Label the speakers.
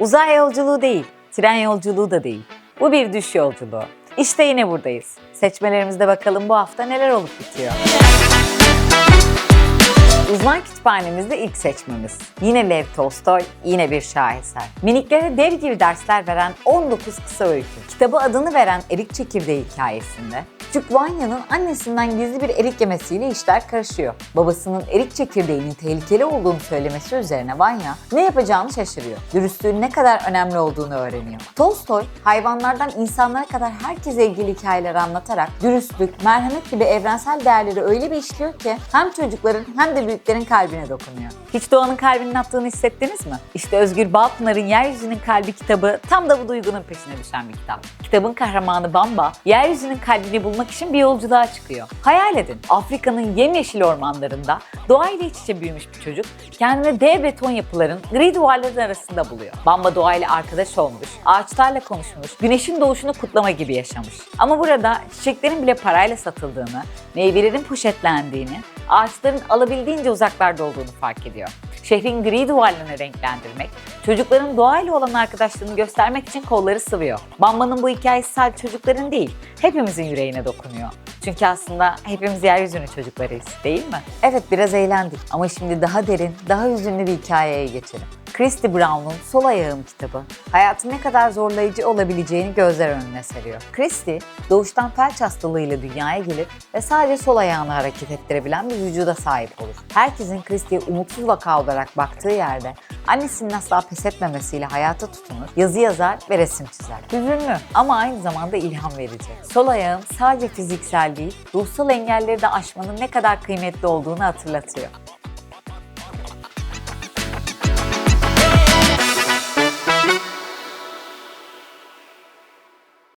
Speaker 1: Uzay yolculuğu değil, tren yolculuğu da değil. Bu bir düş yolculuğu. İşte yine buradayız. Seçmelerimizde bakalım bu hafta neler olup bitiyor. Uzman kütüphanemizde ilk seçmemiz. Yine Lev Tolstoy, yine bir şaheser. Miniklere dev gibi dersler veren 19 kısa öykü. Kitabı adını veren erik çekirdeği hikayesinde küçük Vanya'nın annesinden gizli bir erik yemesiyle işler karışıyor. Babasının erik çekirdeğinin tehlikeli olduğunu söylemesi üzerine Vanya ne yapacağını şaşırıyor. Dürüstlüğün ne kadar önemli olduğunu öğreniyor. Tolstoy hayvanlardan insanlara kadar herkese ilgili hikayeler anlatarak dürüstlük, merhamet gibi evrensel değerleri öyle bir işliyor ki hem çocukların hem de büyüklerin kalbine dokunuyor. Hiç doğanın kalbinin attığını hissettiniz mi? İşte Özgür Balpınar'ın Yeryüzünün Kalbi kitabı tam da bu duygunun peşine düşen bir kitap. Kitabın kahramanı Bamba, yeryüzünün kalbini bulmak için bir yolculuğa çıkıyor. Hayal edin, Afrika'nın yemyeşil ormanlarında doğayla iç içe büyümüş bir çocuk kendini dev beton yapıların gri duvarların arasında buluyor. Bamba doğayla arkadaş olmuş, ağaçlarla konuşmuş, güneşin doğuşunu kutlama gibi yaşamış. Ama burada çiçeklerin bile parayla satıldığını, meyvelerin poşetlendiğini, ağaçların alabildiğince uzaklarda olduğunu fark ediyor. Şehrin gri duvarlarını renklendirmek, çocukların doğayla olan arkadaşlığını göstermek için kolları sıvıyor. Bamba'nın bu hikayesi sadece çocukların değil, hepimizin yüreğine dokunuyor. Çünkü aslında hepimiz yeryüzünün çocuklarıyız değil mi? Evet biraz eğlendik ama şimdi daha derin, daha hüzünlü bir hikayeye geçelim. Christy Brown'un Sol Ayağım kitabı hayatın ne kadar zorlayıcı olabileceğini gözler önüne seriyor. Christy doğuştan felç hastalığıyla dünyaya gelir ve sadece sol ayağını hareket ettirebilen bir vücuda sahip olur. Herkesin Christy'ye umutsuz vaka olarak baktığı yerde annesinin asla pes etmemesiyle hayata tutunur, yazı yazar ve resim çizer. Hüzünlü ama aynı zamanda ilham verici. Sol ayağım sadece fiziksel değil, ruhsal engelleri de aşmanın ne kadar kıymetli olduğunu hatırlatıyor.